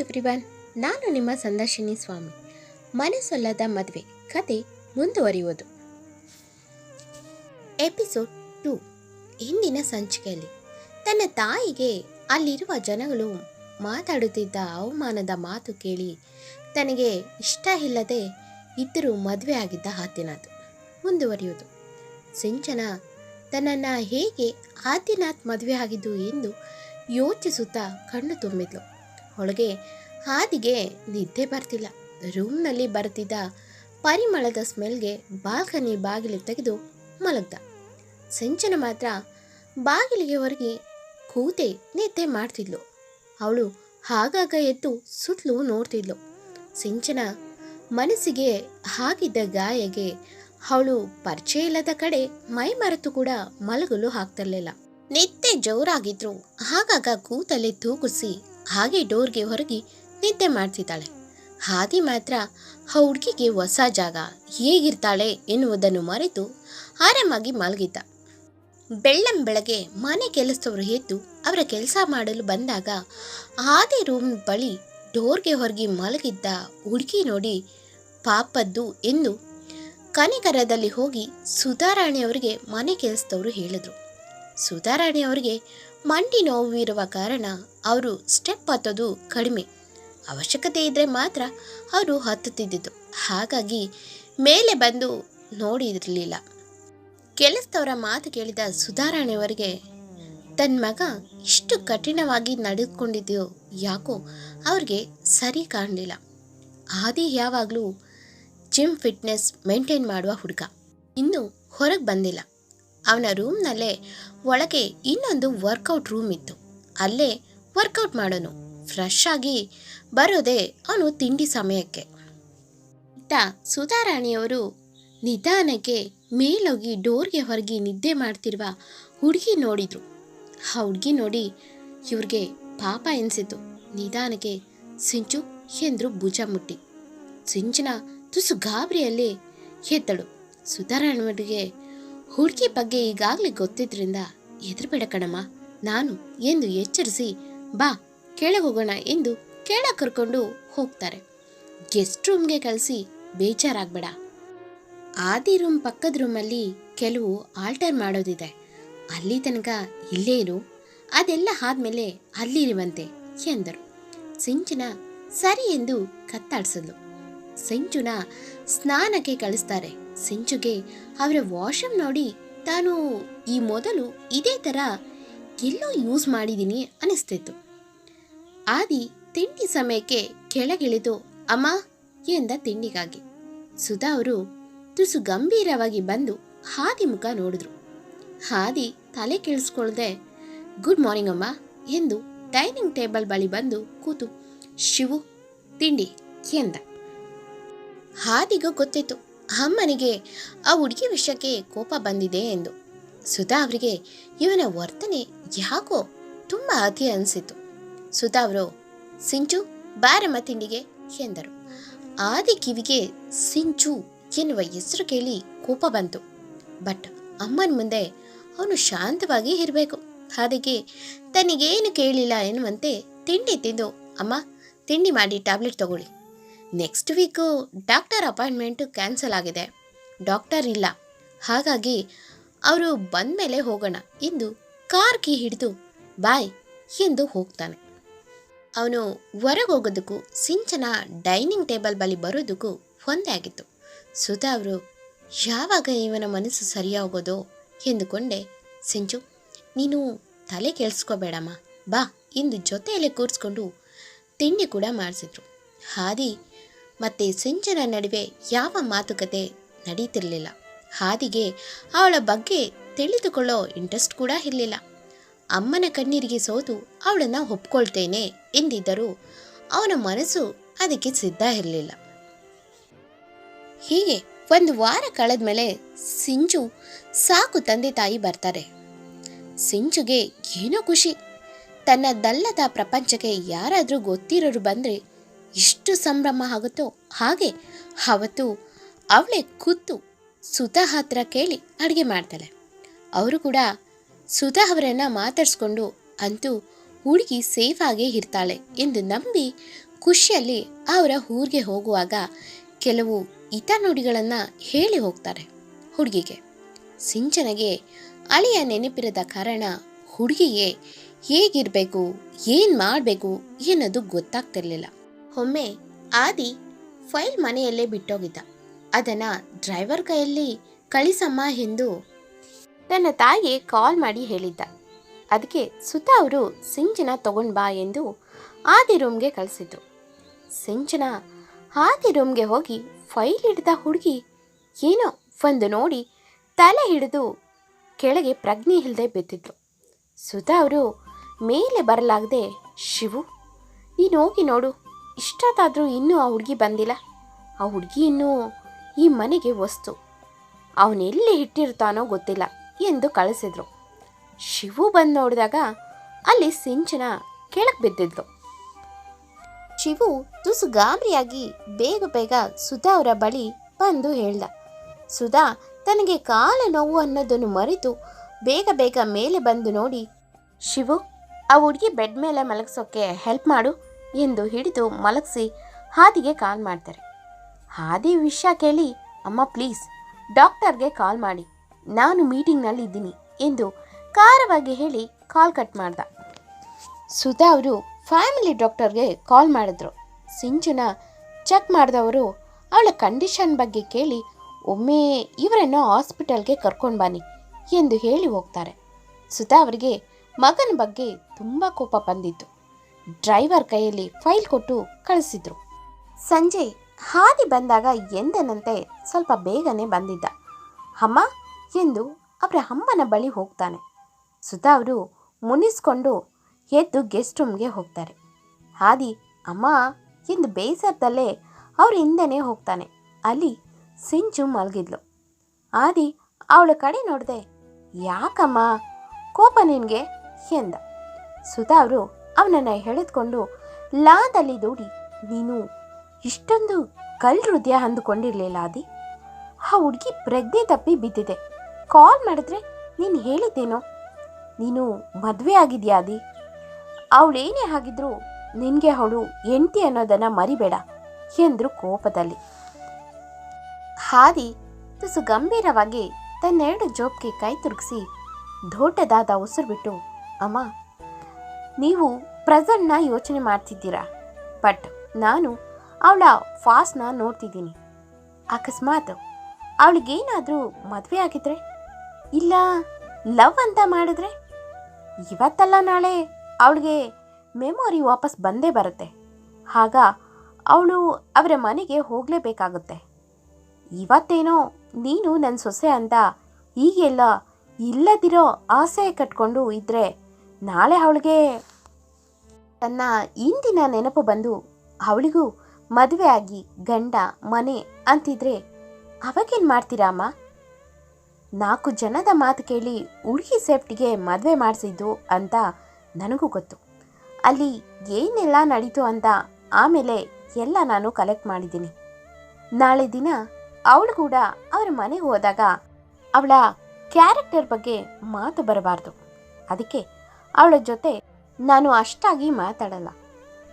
Everyone, ನಾನು ನಿಮ್ಮ ಸಂದರ್ಶಿನಿ ಸ್ವಾಮಿ. ಮನಸ್ಸೊಲ್ಲದ ಮದುವೆ, ಕತೆ ಮುಂದುವರಿಯುವುದು. ಎಪಿಸೋಡ್ ಟು, ಇಂದಿನ ಸಂಚಿಕೆಯಲ್ಲಿ. ತನ್ನ ತಾಯಿಗೆ ಅಲ್ಲಿರುವ ಜನಗಳು ಮಾತಾಡುತ್ತಿದ್ದ ಅವಮಾನದ ಮಾತು ಕೇಳಿ ತನಗೆ ಇಷ್ಟ ಇಲ್ಲದೆ ಇದ್ದರೂ ಮದುವೆ ಆಗಿದ್ದ ಆದಿನಾಥ್ ಮುಂದುವರಿಯುವುದು. ಸಿಂಚನ ತನ್ನನ್ನು ಹೇಗೆ ಆದಿನಾಥ್ ಮದುವೆ ಆಗಿದ್ದು ಎಂದು ಯೋಚಿಸುತ್ತಾ ಕಣ್ಣು ತುಂಬಿದ್ಲು. ಅವಳಿಗೆ ಹಾದಿಗೆ ನಿದ್ದೆ ಬರ್ತಿಲ್ಲ. ರೂಮ್ನಲ್ಲಿ ಬರ್ತಿದ್ದ ಪರಿಮಳದ ಸ್ಮೆಲ್ಗೆ ಬಾಲ್ಕನಿ ಬಾಗಿಲು ತೆಗೆದು ಮಲಗ್ದ. ಸಿಂಚನ ಮಾತ್ರ ಬಾಗಿಲಿಗೆ ಹೊರಗೆ ಕೂತೆ ನಿದ್ದೆ ಮಾಡ್ತಿದ್ಲು. ಅವಳು ಆಗಾಗ ಎದ್ದು ಸುತ್ತಲೂ ನೋಡ್ತಿದ್ಲು. ಸಿಂಚನ ಮನಸ್ಸಿಗೆ ಹಾಕಿದ್ದ ಗಾಯಗೆ ಅವಳು ಪರಿಚಯ ಇಲ್ಲದ ಕಡೆ ಮೈ ಮರೆತು ಕೂಡ ಮಲಗಲು ಹಾಕ್ತಿರಲಿಲ್ಲ ನಿದ್ದೆ ಜೋರಾಗಿದ್ರು. ಆಗಾಗ ಕೂತಲ್ಲಿ ತೂಗಿಸಿ ಹಾಗೆ ಡೋರ್ಗೆ ಹೊರಗೆ ನಿದ್ದೆ ಮಾಡ್ತಿದ್ದಾಳೆ. ಹಾದಿ ಮಾತ್ರ, ಆ ಹುಡುಗಿಗೆ ಹೊಸ ಜಾಗ, ಹೇಗಿರ್ತಾಳೆ ಎನ್ನುವುದನ್ನು ಮರೆತು ಆರಾಮಾಗಿ ಮಲಗಿದ್ದ. ಬೆಳ್ಳಂ ಬೆಳಗ್ಗೆ ಮನೆ ಕೆಲಸದವರು ಎದ್ದು ಅವರ ಕೆಲಸ ಮಾಡಲು ಬಂದಾಗ ಹಾದಿ ರೂಮ್ ಬಳಿ ಡೋರ್ಗೆ ಹೊರಗೆ ಮಲಗಿದ್ದ ಹುಡುಗಿ ನೋಡಿ ಪಾಪದ್ದು ಎಂದು ಕನಿಕರದಲ್ಲಿ ಹೋಗಿ ಸುಧಾರಾಣಿಯವರಿಗೆ ಮನೆ ಕೆಲಸದವರು ಹೇಳಿದರು. ಸುಧಾರಾಣಿಯವರಿಗೆ ಮಂಡಿ ನೋವು ಇರುವ ಕಾರಣ ಅವರು ಸ್ಟೆಪ್ ಹತ್ತೋದು ಕಡಿಮೆ. ಅವಶ್ಯಕತೆ ಇದ್ದರೆ ಮಾತ್ರ ಅವರು ಹತ್ತುತ್ತಿದ್ದಿದ್ದು. ಹಾಗಾಗಿ ಮೇಲೆ ಬಂದು ನೋಡಿರಲಿಲ್ಲ. ಕೆಲಸದವರ ಮಾತು ಕೇಳಿದ ಸುಧಾರಾಣಿಯವರಿಗೆ ತನ್ನ ಮಗ ಇಷ್ಟು ಕಠಿಣವಾಗಿ ನಡೆದುಕೊಂಡಿದೆಯೋ ಯಾಕೋ ಅವ್ರಿಗೆ ಸರಿ ಕಾಣಲಿಲ್ಲ. ಆದಿ ಯಾವಾಗಲೂ ಜಿಮ್ ಫಿಟ್ನೆಸ್ ಮೇಂಟೈನ್ ಮಾಡುವ ಹುಡುಗ. ಇನ್ನೂ ಹೊರಗೆ ಬಂದಿಲ್ಲ. ಅವನ ರೂಮ್ನಲ್ಲೇ ಒಳಗೆ ಇನ್ನೊಂದು ವರ್ಕೌಟ್ ರೂಮ್ ಇತ್ತು. ಅಲ್ಲೇ ವರ್ಕೌಟ್ ಮಾಡೋನು. ಫ್ರೆಶ್ ಆಗಿ ಬರೋದೆ ಅವನು ತಿಂಡಿ ಸಮಯಕ್ಕೆ. ಇತ್ತ ಸುಧಾರಾಣಿಯವರು ನಿಧಾನಕ್ಕೆ ಮೇಲೋಗಿ ಡೋರ್ಗೆ ಹೊರಗೆ ನಿದ್ದೆ ಮಾಡ್ತಿರುವ ಹುಡುಗಿ ನೋಡಿದ್ರು. ಆ ಹುಡುಗಿ ನೋಡಿ ಇವ್ರಿಗೆ ಪಾಪ ಎನಿಸಿತು ನಿಧಾನಕ್ಕೆ ಸಿಂಚು ಎಂದ್ರು ಭುಜ ಮುಟ್ಟಿ. ಸಿಂಚನ ತುಸು ಗಾಬರಿಯಲ್ಲಿ ಎದ್ದಳು. ಸುಧಾರಾಣಿಯವರಿಗೆ ಹುಡುಗಿ ಬಗ್ಗೆ ಈಗಾಗಲೇ ಗೊತ್ತಿದ್ರಿಂದ ಎದುರುಬೇಡ ಕಣಮ್ಮ. ನಾನು ಎಂದು ಎಚ್ಚರಿಸಿ, ಬಾ ಹೋಗೋಣ ಎಂದು ಕೇಳ ಕರ್ಕೊಂಡು ಹೋಗ್ತಾರೆ. ಗೆಸ್ಟ್ ರೂಮ್ಗೆ ಕಳಿಸಿ ಬೇಜಾರಾಗಬೇಡ. ಆದಿ ರೂಮ್ ಪಕ್ಕದ ರೂಮಲ್ಲಿ ಕೆಲವು ಆಲ್ಟರ್ ಮಾಡೋದಿದೆ. ಅಲ್ಲಿ ತನಕ ಇಲ್ಲೇ ಇರು. ಅದೆಲ್ಲ ಆದ್ಮೇಲೆ ಅಲ್ಲಿರುವಂತೆ ಎಂದರು. ಸಿಂಚುನ ಸರಿ ಎಂದು ಕತ್ತಾಡಿಸಿದ್ಲು. ಸಿಂಚುನ ಸ್ನಾನಕ್ಕೆ ಕಳಿಸ್ತಾರೆ. ಸಿಂಚುಗೆ ಅವರ ವಾಶ್ರೂಮ್ ನೋಡಿ ತಾನು ಈ ಮೊದಲು ಇದೇ ಥರ ಎಲ್ಲೋ ಯೂಸ್ ಮಾಡಿದ್ದೀನಿ ಅನಿಸ್ತಿತ್ತು. ಆದಿ ತಿಂಡಿ ಸಮಯಕ್ಕೆ ಕೆಳಗಿಳಿದು, ಅಮ್ಮ, ಎಂದ ತಿಂಡಿಗಾಗಿ? ಸುಧಾ ಅವರು ತುಸು ಗಂಭೀರವಾಗಿ ಬಂದು ಹಾದಿ ಮುಖ ನೋಡಿದ್ರು. ಹಾದಿ ತಲೆ ಕೆಡಿಸ್ಕೊಳ್ದೆ, ಗುಡ್ ಮಾರ್ನಿಂಗ್ ಅಮ್ಮ, ಎಂದು ಡೈನಿಂಗ್ ಟೇಬಲ್ ಬಳಿ ಬಂದು ಕೂತು, ಶಿವು, ತಿಂಡಿ, ಎಂದ? ಹಾದಿಗೂ ಗೊತ್ತಿತ್ತು ಅಮ್ಮನಿಗೆ, ಆ ಹುಡುಗಿ ವಿಷಯಕ್ಕೆ ಕೋಪ ಬಂದಿದೆ ಎಂದು. ಸುಧಾ ಅವರಿಗೆ, ಇವನ ವರ್ತನೆ ಯಾಕೋ ತುಂಬ ಅತಿ ಅನಿಸಿತು ಸುಧಾ ಅವರು, ಸಿಂಚು ಬಾರಮ್ಮ ತಿಂಡಿಗೆ ಎಂದರು. ಆದಿ ಕಿವಿಗೆ ಸಿಂಚು ಎನ್ನುವ ಹೆಸರು ಕೇಳಿ ಕೋಪ ಬಂತು. ಬಟ್ ಅಮ್ಮನ ಮುಂದೆ ಅವನು ಶಾಂತವಾಗಿ ಇರಬೇಕು. ಅದಕ್ಕೆ ತನಗೇನು ಕೇಳಿಲ್ಲ ಎನ್ನುವಂತೆ ತಿಂಡಿ ತಿಂದು, ಅಮ್ಮ, ತಿಂಡಿ ಮಾಡಿ, ಟ್ಯಾಬ್ಲೆಟ್ ತಗೊಳ್ಳಿ. Next week doctor appointment cancel ಆಗಿದೆ. ಡಾಕ್ಟರ್ ಇಲ್ಲ. ಹಾಗಾಗಿ ಅವರು ಬಂದ ಮೇಲೆ ಹೋಗೋಣ. ಎಂದು ಕಾರ್ ಕೀ ಹಿಡಿದು ಬಾಯ್ ಎಂದು ಹೋಗ್ತಾನೆ. ಅವನು ಹೊರಗೆ ಹೋಗೋದಕ್ಕೂ ಸಿಂಚನ ಡೈನಿಂಗ್ ಟೇಬಲ್ ಬಳಿ ಬರೋದಕ್ಕೂ ಒಂದೇ ಆಗಿತ್ತು. ಸುಧಾ ಅವರು, ಯಾವಾಗ ಇವನ ಮನಸ್ಸು ಸರಿಯಾಗೋದೋ? ಎಂದುಕೊಂಡೆ ಸಿಂಚು. ನೀನು ತಲೆ ಕೇಳಿಸ್ಕೋಬೇಡಮ್ಮ ಬಾ. ಎಂದು ಜೊತೆಯಲ್ಲೇ ಕೂರಿಸ್ಕೊಂಡು ತಿಂಡಿ ಕೂಡ ಮಾಡಿಸಿದ್ರು. ಹಾದಿ ಮತ್ತು ಸಿಂಚನ ನಡುವೆ ಯಾವ ಮಾತುಕತೆ ನಡೀತಿರಲಿಲ್ಲ. ಹಾದಿಗೆ ಅವಳ ಬಗ್ಗೆ ತಿಳಿದುಕೊಳ್ಳೋ ಇಂಟ್ರೆಸ್ಟ್ ಕೂಡ ಇರಲಿಲ್ಲ. ಅಮ್ಮನ ಕಣ್ಣೀರಿಗೆ ಸೋತು ಅವಳನ್ನು ಒಪ್ಕೊಳ್ತೇನೆ ಎಂದಿದ್ದರೂ ಅವನ ಮನಸ್ಸು ಅದಕ್ಕೆ ಸಿದ್ಧ ಇರಲಿಲ್ಲ. ಹೀಗೆ ಒಂದು ವಾರ ಕಳೆದ ಮೇಲೆ ಸಿಂಚು ಸಾಕು ತಂದೆ ತಾಯಿ ಬರ್ತಾರೆ. ಸಿಂಚುಗೆ ಏನೋ ಖುಷಿ. ತನ್ನ ದಲ್ಲದ ಪ್ರಪಂಚಕ್ಕೆ ಯಾರಾದರೂ ಗೊತ್ತಿರೋರು ಬಂದರೆ ಎಷ್ಟು ಸಂಭ್ರಮ ಆಗುತ್ತೋ ಹಾಗೆ ಅವತ್ತು ಅವಳೆ ಕೂತು ಸುಧಾ ಹತ್ರ ಕೇಳಿ ಅಡುಗೆ ಮಾಡ್ತಾಳೆ. ಅವರು ಕೂಡ ಸುಧಾ ಅವರನ್ನು ಮಾತಾಡಿಸ್ಕೊಂಡು ಅಂತೂ ಹುಡುಗಿ ಸೇಫ್ ಇರ್ತಾಳೆ ಎಂದು ನಂಬಿ ಖುಷಿಯಲ್ಲಿ ಅವರ ಊರಿಗೆ ಹೋಗುವಾಗ ಕೆಲವು ಹಿತನುಡಿಗಳನ್ನು ಹೇಳಿ ಹೋಗ್ತಾರೆ ಹುಡುಗಿಗೆ. ಸಿಂಚನಗೆ ಅಳಿಯ ನೆನಪಿರದ ಕಾರಣ ಹುಡುಗಿಗೆ ಹೇಗಿರಬೇಕು, ಏನು ಮಾಡಬೇಕು ಅನ್ನೋದು ಗೊತ್ತಾಗ್ತಿರ್ಲಿಲ್ಲ. ಒಮ್ಮೆ ಆದಿ ಫೈಲ್ ಮನೆಯಲ್ಲೇ ಬಿಟ್ಟೋಗಿದ್ದ. ಅದನ್ನು ಡ್ರೈವರ್ ಕೈಯಲ್ಲಿ ಕಳಿಸಮ್ಮ ಎಂದು ತನ್ನ ತಾಯಿಗೆ ಕಾಲ್ ಮಾಡಿ ಹೇಳಿದ್ದ. ಅದಕ್ಕೆ ಸುತ ಅವರು ಸಿಂಚನ ತಗೊಂಡು ಬಾ ಎಂದು ಆದಿ ರೂಮ್ಗೆ ಕಳಿಸಿದ್ರು. ಸಿಂಚನ ಆದಿ ರೂಮ್ಗೆ ಹೋಗಿ ಫೈಲ್ ಹಿಡಿದ ಹುಡುಗಿ ಏನೋ ಒಂದು ನೋಡಿ ತಲೆ ಹಿಡಿದು ಕೆಳಗೆ ಪ್ರಜ್ಞೆ ಇಲ್ಲದೆ ಬಿದ್ದಿದ್ರು. ಸುಧಾ ಅವರು ಮೇಲೆ ಬರಲಾಗದೆ, ಶಿವು, ನೀನು ಹೋಗಿ ನೋಡು ಇಷ್ಟೊತ್ತಾದರೂ ಇನ್ನೂ ಆ ಹುಡುಗಿ ಬಂದಿಲ್ಲ. ಆ ಹುಡುಗಿ ಇನ್ನೂ ಈ ಮನೆಗೆ ವಸ್ತು. ಅವನೆಲ್ಲಿ ಇಟ್ಟಿರ್ತಾನೋ ಗೊತ್ತಿಲ್ಲ ಎಂದು ಕಳಿಸಿದ್ರು. ಶಿವು ಬಂದು ನೋಡಿದಾಗ ಅಲ್ಲಿ ಸಿಂಚನ ಕೆಳಗೆ ಬಿದ್ದಿದ್ಲು. ಶಿವು ತುಸು ಗಾಬರಿಯಾಗಿ ಬೇಗ ಬೇಗ ಸುಧಾ ಅವರ ಬಳಿ ಬಂದು ಹೇಳ್ದ. ಸುಧಾ, ತನಗೆ ಕಾಲ ನೋವು ಅನ್ನೋದನ್ನು ಮರೆತು ಬೇಗ ಬೇಗ ಮೇಲೆ ಬಂದು ನೋಡಿ. ಶಿವು, ಆ ಹುಡುಗಿ ಬೆಡ್ ಮೇಲೆ ಮಲಗಿಸೋಕ್ಕೆ ಹೆಲ್ಪ್ ಮಾಡು. ಎಂದು ಹಿಡಿದು ಮಲಗಿಸಿ ಹಾದಿಗೆ ಕಾಲ್ ಮಾಡ್ತಾರೆ. ಹಾದಿ ವಿಷಯ ಕೇಳಿ, ಅಮ್ಮ ಪ್ಲೀಸ್ ಡಾಕ್ಟರ್ಗೆ ಕಾಲ್ ಮಾಡಿ. ನಾನು ಮೀಟಿಂಗ್ನಲ್ಲಿ ಇದ್ದೀನಿ ಎಂದು ಖಾರವಾಗಿ ಹೇಳಿ ಕಾಲ್ ಕಟ್ ಮಾಡ್ದ. ಸುಧಾ ಅವರು ಫ್ಯಾಮಿಲಿ ಡಾಕ್ಟರ್ಗೆ ಕಾಲ್ ಮಾಡಿದ್ರು. ಸಿಂಚನ ಚೆಕ್ ಮಾಡಿದವರು ಅವಳ ಕಂಡೀಷನ್ ಬಗ್ಗೆ ಕೇಳಿ, ಒಮ್ಮೆ ಇವರನ್ನು ಹಾಸ್ಪಿಟಲ್ಗೆ ಕರ್ಕೊಂಡು ಬನ್ನಿ ಎಂದು ಹೇಳಿ ಹೋಗ್ತಾರೆ. ಸುಧಾ ಅವರಿಗೆ ಮಗನ ಬಗ್ಗೆ ತುಂಬ ಕೋಪ ಬಂದಿತ್ತು. ಡ್ರೈವರ್ ಕೈಯಲ್ಲಿ ಫೈಲ್ ಕೊಟ್ಟು ಕಳಿಸಿದ್ರು. ಸಂಜೆ ಹಾದಿ ಬಂದಾಗ ಎಂದನಂತೆ ಸ್ವಲ್ಪ ಬೇಗನೆ ಬಂದಿದ್ದ. ಅಮ್ಮ, ಎಂದು ಅವರ ಅಮ್ಮನ ಬಳಿ ಹೋಗ್ತಾನೆ. ಸುಧಾ ಅವರು ಮುನಿಸ್ಕೊಂಡು ಎದ್ದು ಗೆಸ್ಟ್ ರೂಮ್ಗೆ ಹೋಗ್ತಾರೆ. ಹಾದಿ, ಅಮ್ಮ, ಎಂದು ಬೇಸರದಲ್ಲೇ ಅವ್ರ ಹಿಂದೆನೇ ಹೋಗ್ತಾನೆ. ಅಲ್ಲಿ ಸಿಂಚು ಮಲಗಿದ್ಲು. ಆದಿ ಅವಳ ಕಡೆ ನೋಡಿದೆ, ಯಾಕಮ್ಮ, ಕೋಪ ನಿನಗೆ, ಎಂದ. ಸುಧಾ ಅವರು ಅವನನ್ನು ಎಳೆದುಕೊಂಡು ಲಾದಲ್ಲಿ ದೂಡಿ, ನೀನು ಇಷ್ಟೊಂದು ಕಲ್ ಹೃದಯ ಅಂದುಕೊಂಡಿರಲಿಲ್ಲ ಆದಿ. ಆ ಹುಡುಗಿ ಪ್ರಜ್ಞೆ ತಪ್ಪಿ ಬಿದ್ದಿದೆ. ಕಾಲ್ ಮಾಡಿದ್ರೆ ನೀನು ಹೇಳಿದ್ದೇನೋ? ನೀನು ಮದುವೆ ಆಗಿದ್ಯಾ ಆದಿ? ಅವಳೇನೇ ಆಗಿದ್ರು ನಿನಗೆ ಅವಳು ಹೆಂಡತಿ ಅನ್ನೋದನ್ನು ಮರಿಬೇಡ ಎಂದರು ಕೋಪದಲ್ಲಿ. ಹಾದಿ ತುಸು ಗಂಭೀರವಾಗಿ ತನ್ನೆರಡು ಜೋಬ್ಗೆ ಕೈ ತುರುಗಿಸಿ, ದೊಡ್ಡದಾದ ಉಸಿರು ಬಿಟ್ಟು, ಅಮ್ಮ, ನೀವು ಪ್ರೆಸೆಂಟ್ನ ಯೋಚನೆ ಮಾಡ್ತಿದ್ದೀರಾ? ಬಟ್ ನಾನು ಅವಳ ಫಾಸ್ಟ್ನ ನೋಡ್ತಿದ್ದೀನಿ. ಅಕಸ್ಮಾತ್ ಅವಳಿಗೇನಾದರೂ ಮದುವೆ ಆಗಿದ್ರೆ? ಇಲ್ಲ, ಲವ್ ಅಂತ ಮಾಡಿದ್ರೆ? ಇವತ್ತಲ್ಲ ನಾಳೆ ಅವಳಿಗೆ ಮೆಮೊರಿ ವಾಪಸ್ ಬಂದೇ ಬರುತ್ತೆ. ಆಗ ಅವಳು ಅವರ ಮನೆಗೆ ಹೋಗಲೇಬೇಕಾಗುತ್ತೆ. ಇವತ್ತೇನೋ ನೀನು ನನ್ನ ಸೊಸೆ ಅಂತ ಈಗೆಲ್ಲ ಇಲ್ಲದಿರೋ ಆಸೆ ಕಟ್ಕೊಂಡು ಇದ್ದರೆ ನಾಳೆ ಅವಳಿಗೆ ತನ್ನ ಇಂದಿನ ನೆನಪು ಬಂದು ಅವಳಿಗೂ ಮದುವೆ ಆಗಿ ಗಂಡ, ಮನೆ ಅಂತಿದ್ರೆ ಅವಾಗೇನು ಮಾಡ್ತೀರಾ ಅಮ್ಮ? ನಾಲ್ಕು ಜನದ ಮಾತು ಕೇಳಿ ಹುಡುಗಿ ಸೇಫ್ಟಿಗೆ ಮದುವೆ ಮಾಡಿಸಿದ್ದು ಅಂತ ನನಗೂ ಗೊತ್ತು. ಅಲ್ಲಿ ಏನೆಲ್ಲ ನಡೀತು ಅಂತ ಆಮೇಲೆ ಎಲ್ಲ ನಾನು ಕಲೆಕ್ಟ್ ಮಾಡಿದ್ದೀನಿ. ನಾಳೆ ದಿನ ಅವಳು ಕೂಡ ಅವರ ಮನೆಗೆ ಹೋದಾಗ ಅವಳ ಕ್ಯಾರೆಕ್ಟರ್ ಬಗ್ಗೆ ಮಾತು ಬರಬಾರ್ದು. ಅದಕ್ಕೆ ಅವಳ ಜೊತೆ ನಾನು ಅಷ್ಟಾಗಿ ಮಾತಾಡಲ್ಲ.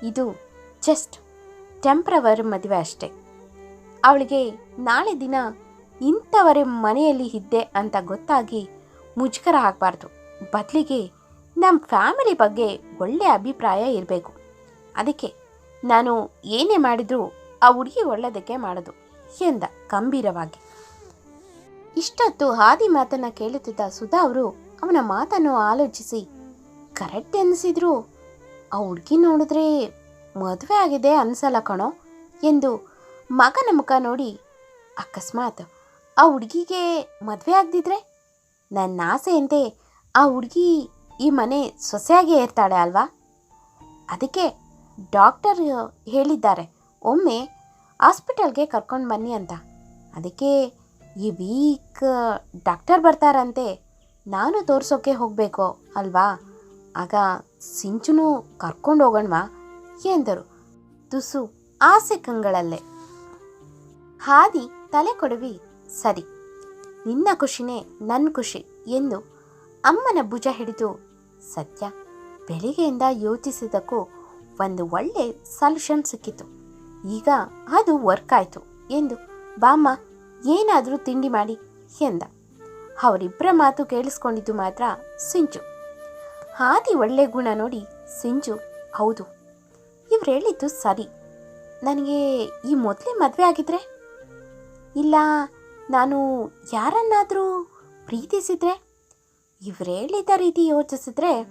ಇದು ಜಸ್ಟ್ ಟೆಂಪ್ರವರ್ ಮದುವೆ ಅಷ್ಟೆ. ಅವಳಿಗೆ ನಾಳೆ ದಿನ ಇಂಥವರೇ ಮನೆಯಲ್ಲಿ ಇದ್ದೆ ಅಂತ ಗೊತ್ತಾಗಿ ಮುಜುಗರ ಆಗಬಾರ್ದು. ಬದಲಿಗೆ ನಮ್ಮ ಫ್ಯಾಮಿಲಿ ಬಗ್ಗೆ ಒಳ್ಳೆಯ ಅಭಿಪ್ರಾಯ ಇರಬೇಕು. ಅದಕ್ಕೆ ನಾನು ಏನೇ ಮಾಡಿದರೂ ಆ ಹುಡುಗಿ ಒಳ್ಳೆಯದಕ್ಕೆ ಮಾಡೋದು ಎಂದ ಗಂಭೀರವಾಗಿ. ಇಷ್ಟೊತ್ತು ಹಾದಿ ಮಾತನ್ನು ಕೇಳುತ್ತಿದ್ದ ಸುಧಾ ಅವರು ಅವನ ಮಾತನ್ನು ಆಲೋಚಿಸಿ ಕರೆಕ್ಟ್ ಎನಿಸಿದ್ರು. ಆ ಹುಡುಗಿ ನೋಡಿದ್ರೆ ಮದುವೆ ಆಗಿದೆ ಅನ್ಸಲ್ಲ ಕಣೋ ಎಂದು ಮಗನ ಮುಖ ನೋಡಿ ಅಕಸ್ಮಾತ್ ಆ ಹುಡುಗಿಗೆ ಮದುವೆ ಆಗದಿದ್ರೆ? ನನ್ನ ಆಸೆಯಂತೆ ಆ ಹುಡುಗಿ ಈ ಮನೆ ಸೊಸೆಯಾಗಿ ಇರ್ತಾಳೆ ಅಲ್ವಾ? ಅದಕ್ಕೆ ಡಾಕ್ಟರ್ ಹೇಳಿದ್ದಾರೆ, ಒಮ್ಮೆ ಹಾಸ್ಪಿಟಲ್ಗೆ ಕರ್ಕೊಂಡು ಬನ್ನಿ ಅಂತ. ಅದಕ್ಕೆ ಈ ವೀಕ್ ಡಾಕ್ಟರ್ ಬರ್ತಾರಂತೆ, ನಾನು ತೋರಿಸೋಕೆ ಹೋಗಬೇಕು ಅಲ್ವಾ? ಆಗ ಸಿಂಚುನು ಕರ್ಕೊಂಡು ಹೋಗೋಣವಾ? ಎಂದರು. ತುಸು ಆಸೆ ಕಂಗಳಲ್ಲೇ. ಹಾದಿ ತಲೆ ಕೊಡವಿ, ಸರಿ, ನಿನ್ನ ಖುಷಿನೇ ನನ್ನ ಖುಷಿ ಎಂದು ಅಮ್ಮನ ಭುಜ ಹಿಡಿದು, ಸತ್ಯ, ಬೆಳಿಗ್ಗೆಯಿಂದ ಯೋಚಿಸಿದ್ದಕ್ಕೂ ಒಂದು ಒಳ್ಳೆ ಸಲ್ಯೂಷನ್ ಸಿಕ್ಕಿತು. ಈಗ ಅದು ವರ್ಕ್ ಆಯಿತು ಎಂದು ಬಾಮ್ಮ ಏನಾದರೂ ತಿಂಡಿ ಮಾಡಿ ಎಂದ. ಅವರಿಬ್ಬರ ಮಾತು ಕೇಳಿಸ್ಕೊಂಡಿದ್ದು ಮಾತ್ರ ಸಿಂಚು. ಹಾದಿ ಒಳ್ಳೆ ಗುಣ ನೋಡಿ ಸಿಂಜು, ಹೌದು. ಇವ್ರು ಹೇಳಿದ್ದು ಸರಿ. ನನಗೆ ಈ ಮೊದಲೇ ಮದುವೆ ಆಗಿದ್ರೆ? ಇಲ್ಲ, ನಾನು ಯಾರನ್ನಾದರೂ ಪ್ರೀತಿಸಿದ್ರೆ? ಇವ್ರು ಹೇಳಿದ ರೀತಿ ಯೋಚಿಸಿದ್ರೆ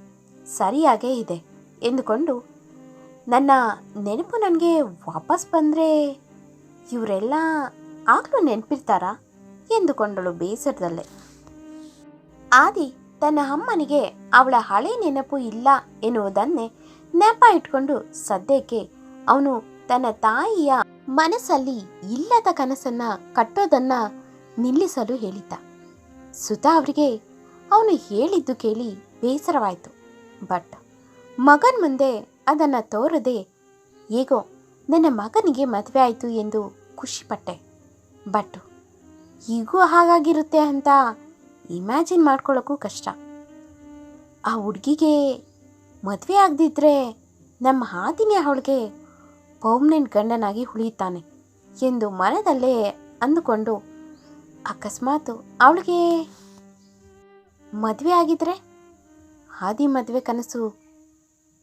ಸರಿಯಾಗೇ ಇದೆ ಎಂದುಕೊಂಡು ನನ್ನ ನೆನಪು ನನಗೆ ವಾಪಸ್ ಬಂದರೆ ಇವರೆಲ್ಲ ಆಗಲೂ ನೆನಪಿರ್ತಾರಾ ಎಂದುಕೊಂಡಳು ಬೇಸರದಲ್ಲೇ. ಆದಿ ತನ್ನ ಅಮ್ಮನಿಗೆ ಅವಳ ಹಳೆ ನೆನಪು ಇಲ್ಲ ಎನ್ನುವುದನ್ನೇ ನೆಪ ಇಟ್ಕೊಂಡು ಸದ್ಯಕ್ಕೆ ಅವನು ತನ್ನ ತಾಯಿಯ ಮನಸ್ಸಲ್ಲಿ ಇಲ್ಲದ ಕನಸನ್ನ ಕಟ್ಟೋದನ್ನ ನಿಲ್ಲಿಸಲು ಹೇಳಿದ್ದ. ಸುಧಾ ಅವರಿಗೆ ಅವನು ಹೇಳಿದ್ದು ಕೇಳಿ ಬೇಸರವಾಯಿತು. ಬಟ್ ಮಗನ ಮುಂದೆ ಅದನ್ನು ತೋರದೆ, ಹೇಗೋ, ನನ್ನ ಮಗನಿಗೆ ಮದುವೆ ಆಯಿತು ಎಂದು ಖುಷಿಪಟ್ಟೆ. ಬಟ್ ಈಗೂ ಹಾಗಾಗಿರುತ್ತೆ ಅಂತ ಇಮ್ಯಾಜಿನ್ ಮಾಡ್ಕೊಳ್ಳೋಕ್ಕೂ ಕಷ್ಟ. ಆ ಹುಡುಗಿಗೆ ಮದುವೆ ಆಗದಿದ್ದರೆ ನಮ್ಮ ಹಾದಿನೇ ಅವಳಿಗೆ ಪರ್ಮನೆಂಟ್ ಗಂಡನಾಗಿ ಉಳಿಯುತ್ತಾನೆ ಎಂದು ಮನದಲ್ಲೇ ಅಂದುಕೊಂಡು ಅಕಸ್ಮಾತ್ ಅವಳಿಗೆ ಮದುವೆ ಆಗಿದ್ರೆ ಹಾದಿ ಮದುವೆ ಕನಸು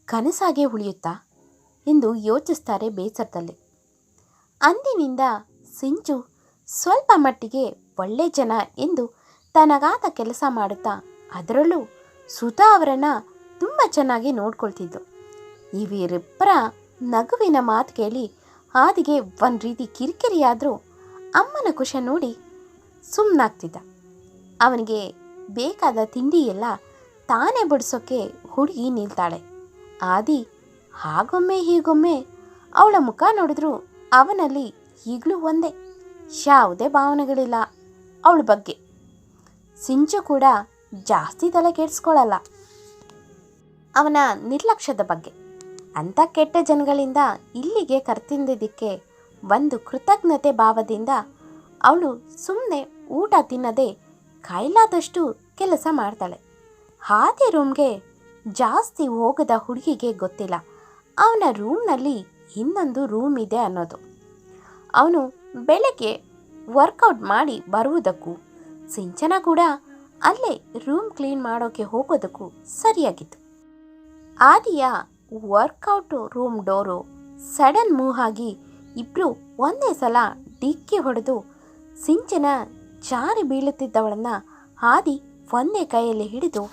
ಕನಸಾಗೆ ಉಳಿಯುತ್ತಾ ಎಂದು ಯೋಚಿಸ್ತಾರೆ ಬೇಸರದಲ್ಲಿ. ಅಂದಿನಿಂದ ಸಿಂಚು ಸ್ವಲ್ಪ ಮಟ್ಟಿಗೆ ಒಳ್ಳೆ ಜನ ಎಂದು ತನಗಾದ ಕೆಲಸ ಮಾಡುತ್ತಾ ಅದರಲ್ಲೂ ಸುಧಾ ಅವರನ್ನು ತುಂಬ ಚೆನ್ನಾಗಿ ನೋಡ್ಕೊಳ್ತಿದ್ದು ಇವರಿಬ್ಬರ ನಗುವಿನ ಮಾತು ಕೇಳಿ ಆದಿಗೆ ಒಂದು ರೀತಿ ಕಿರಿಕಿರಿಯಾದರೂ ಅಮ್ಮನ ಖುಷಿ ನೋಡಿ ಸುಮ್ಮನಾಗ್ತಿದ್ದ ಅವನಿಗೆ ಬೇಕಾದ ತಿಂಡಿ ಎಲ್ಲ ತಾನೇ ಬಡಿಸೋಕ್ಕೆ ಹುಡುಗಿ ನಿಲ್ತಾಳೆ. ಆದಿ ಹಾಗೊಮ್ಮೆ ಹೀಗೊಮ್ಮೆ ಅವಳ ಮುಖ ನೋಡಿದ್ರು ಅವನಲ್ಲಿ ಈಗಲೂ ಒಂದೇ, ಯಾವುದೇ ಭಾವನೆಗಳಿಲ್ಲ ಅವಳ ಬಗ್ಗೆ. ಸಿಂಚು ಕೂಡ ಜಾಸ್ತಿ ತಲೆ ಕೆಡಿಸ್ಕೊಳ್ಳಲ್ಲ ಅವನ ನಿರ್ಲಕ್ಷ್ಯದ ಬಗ್ಗೆ. ಅಂಥ ಕೆಟ್ಟ ಜನಗಳಿಂದ ಇಲ್ಲಿಗೆ ಕರ್ತಿಂದಿದ್ದಕ್ಕೆ ಒಂದು ಕೃತಜ್ಞತೆ ಭಾವದಿಂದ ಅವಳು ಸುಮ್ಮನೆ ಊಟ ತಿನ್ನದೆ ಕೈಲಾದಷ್ಟು ಕೆಲಸ ಮಾಡ್ತಾಳೆ. ಹಾದಿ ರೂಮ್ಗೆ ಜಾಸ್ತಿ ಹೋಗದ ಹುಡುಗಿಗೆ ಗೊತ್ತಿಲ್ಲ. ಅವನ ರೂಮ್ನಲ್ಲಿ ಇನ್ನೊಂದು ರೂಮ್ ಇದೆ ಅನ್ನೋದು. ಅವನು ಬೆಳಗ್ಗೆ ವರ್ಕೌಟ್ ಮಾಡಿ ಬರುವುದಕ್ಕೂ ಸಿಂಚನ ಕೂಡ ಅಲ್ಲೇ ರೂಮ್ ಕ್ಲೀನ್ ಮಾಡೋಕ್ಕೆ ಹೋಗೋದಕ್ಕೂ ಸರಿಯಾಗಿತ್ತು. ಆದಿಯ workout room door sudden move ಆಗಿ ಇಬ್ಬರು ಒಂದೇ ಸಲ ಡಿಕ್ಕಿ ಹೊಡೆದು ಸಿಂಚನ ಜಾರಿ ಬೀಳುತ್ತಿದ್ದವಳನ್ನ ಆದಿ ಒಂದೇ ಕೈಯಲ್ಲಿ ಹಿಡಿದು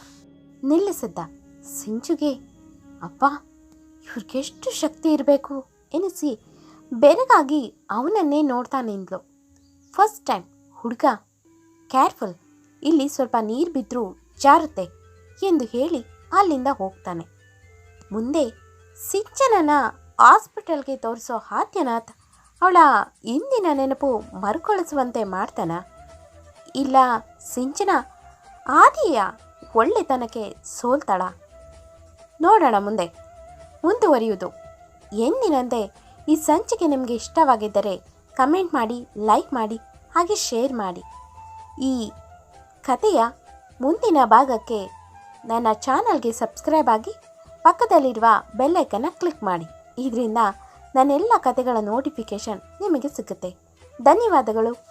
ನಿಲ್ಲಿಸಿದ್ದ. ಸಿಂಚುಗೆ, ಅಪ್ಪ, ಇವ್ರಿಗೆಷ್ಟು ಶಕ್ತಿ ಇರಬೇಕು? ಎನಿಸಿ ಬೆರಗಾಗಿ ಅವನನ್ನೇ ನೋಡ್ತಾ ನಿಂದ್ಲು. ಫಸ್ಟ್ ಟೈಮ್ ಹುಡುಗ ಕೇರ್ಫುಲ್ ಇಲ್ಲಿ ಸ್ವಲ್ಪ ನೀರು ಬಿದ್ದರೂ ಜಾರುತ್ತೆ ಎಂದು ಹೇಳಿ ಅಲ್ಲಿಂದ ಹೋಗ್ತಾನೆ. ಮುಂದೆ ಸಿಂಚನನ ಹಾಸ್ಪಿಟಲ್ಗೆ ತೋರಿಸೋ ಆದ್ಯನಾಥ್ ಅವಳ ಇಂದಿನ ನೆನಪು ಮರುಕಳಿಸುವಂತೆ ಮಾಡ್ತಾನ. ಇಲ್ಲ, ಸಿಂಚನ ಆದಿಯ ಒಳ್ಳೆತನಕ್ಕೆ ಸೋಲ್ತಾಳ. ನೋಡೋಣ ಮುಂದೆ. ಮುಂದುವರಿಯುವುದು. ಎಂದಿನಂತೆ ಈ ಸಂಚಿಕೆ ನಿಮಗೆ ಇಷ್ಟವಾಗಿದ್ದರೆ ಕಮೆಂಟ್ ಮಾಡಿ, ಲೈಕ್ ಮಾಡಿ, ಹಾಗೆ ಶೇರ್ ಮಾಡಿ. ಈ ಕಥೆಯ ಮುಂದಿನ ಭಾಗಕ್ಕೆ ನನ್ನ ಚಾನಲ್ಗೆ ಸಬ್ಸ್ಕ್ರೈಬ್ ಆಗಿ ಪಕ್ಕದಲ್ಲಿರುವ ಬೆಲ್ಲೈಕನ್ನ ಕ್ಲಿಕ್ ಮಾಡಿ. ಇದರಿಂದ ನನ್ನೆಲ್ಲ ಕಥೆಗಳ ನೋಟಿಫಿಕೇಷನ್ ನಿಮಗೆ ಸಿಗುತ್ತೆ. ಧನ್ಯವಾದಗಳು.